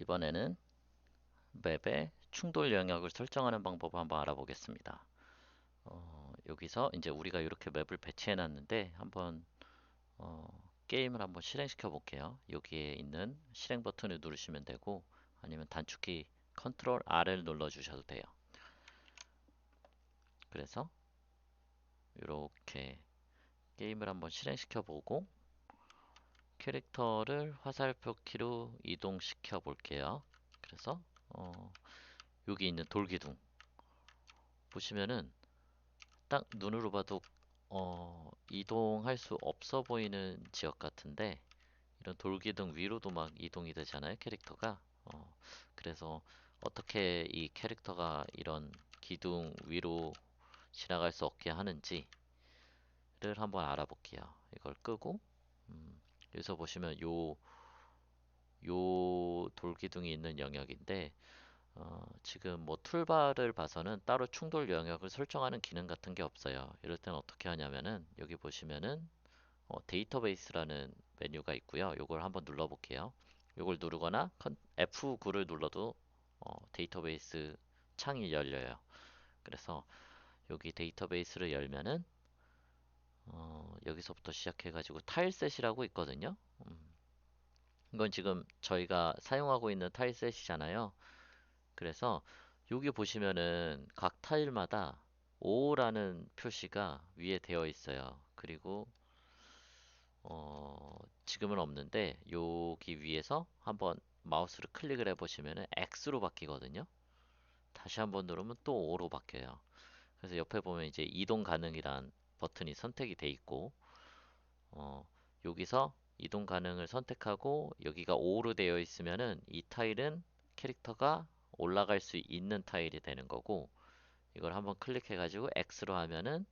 이번에는 맵의 충돌 영역을 설정하는 방법을 한번 알아보겠습니다. 어, 여기서 이제 우리가 이렇게 맵을 배치해 놨는데 한번 어, 게임을 한번 실행시켜 볼게요. 여기에 있는 실행 버튼을 누르시면 되고 아니면 단축키 컨트롤 R을 눌러 주셔도 돼요. 그래서 이렇게 게임을 한번 실행시켜 보고 캐릭터를 화살표 키로 이동시켜 볼게요. 그래서 어, 여기 있는 돌기둥. 보시면은 딱 눈으로 봐도 어, 이동할 수 없어 보이는 지역 같은데 이런 돌기둥 위로도 막 이동이 되잖아요 캐릭터가? 어, 그래서 어떻게 이 캐릭터가 이런 기둥 위로 지나갈 수 없게 하는지를 한번 알아볼게요. 이걸 끄고 음, 여기서 보시면 요, 요 돌기둥이 있는 영역인데 어, 지금 뭐 툴바를 봐서는 따로 충돌 영역을 설정하는 기능 같은 게 없어요. 이럴 때는 어떻게 하냐면은 여기 보시면은 어, 데이터베이스라는 메뉴가 있고요. 요걸 한번 눌러 볼게요. 요걸 누르거나 F9를 눌러도 어, 데이터베이스 창이 열려요. 그래서 여기 데이터베이스를 열면은 어, 여기서부터 시작해 가지고 타일셋이라고 있거든요. 음, 이건 지금 저희가 사용하고 있는 타일셋이잖아요. 그래서 여기 보시면은 각 타일마다 5라는 표시가 위에 되어 있어요. 그리고 어, 지금은 없는데 여기 위에서 한번 마우스를 클릭을 해 보시면은 X로 바뀌거든요. 다시 한번 누르면 또 5로 바뀌어요. 그래서 옆에 보면 이제 이동 가능이란 버튼이 선택이 돼 있고 어, 여기서 이동 가능을 선택하고 여기가 5로 되어 있으면은 이 타일은 캐릭터가 올라갈 수 있는 타일이 되는 거고 이걸 한번 클릭해 가지고 X로 하면은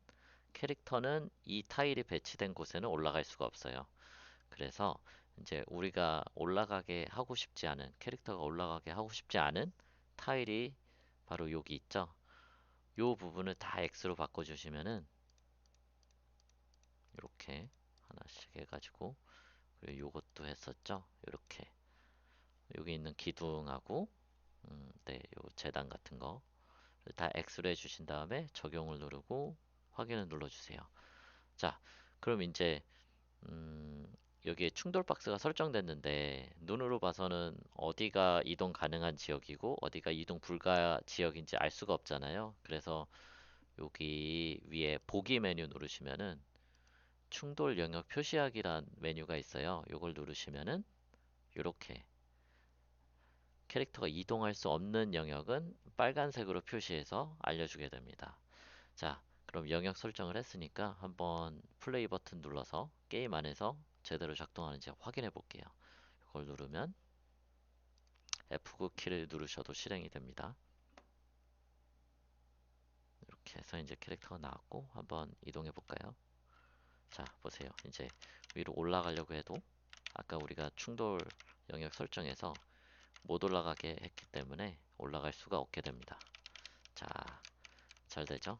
캐릭터는 이 타일이 배치된 곳에는 올라갈 수가 없어요. 그래서 이제 우리가 올라가게 하고 싶지 않은 캐릭터가 올라가게 하고 싶지 않은 타일이 바로 여기 있죠. 요 부분을 다 X로 바꿔주시면은 이렇게 하나씩 해가지고 그리고 요것도 했었죠. 이렇게 여기 있는 기둥하고 음, 네, 요 재단 같은 거다 X로 해주신 다음에 적용을 누르고 확인을 눌러주세요. 자, 그럼 이제 음, 여기에 충돌 박스가 설정됐는데 눈으로 봐서는 어디가 이동 가능한 지역이고 어디가 이동 불가 지역인지 알 수가 없잖아요. 그래서 여기 위에 보기 메뉴 누르시면은 충돌 영역 표시하기란 메뉴가 있어요. 이걸 누르시면은 이렇게 캐릭터가 이동할 수 없는 영역은 빨간색으로 표시해서 알려주게 됩니다. 자, 그럼 영역 설정을 했으니까 한번 플레이 버튼 눌러서 게임 안에서 제대로 작동하는지 확인해 볼게요. 이걸 누르면 F9 키를 누르셔도 실행이 됩니다. 이렇게 해서 이제 캐릭터가 나왔고 한번 이동해 볼까요? 자, 보세요. 이제 위로 올라가려고 해도 아까 우리가 충돌 영역 설정에서 못 올라가게 했기 때문에 올라갈 수가 없게 됩니다. 자, 잘 되죠?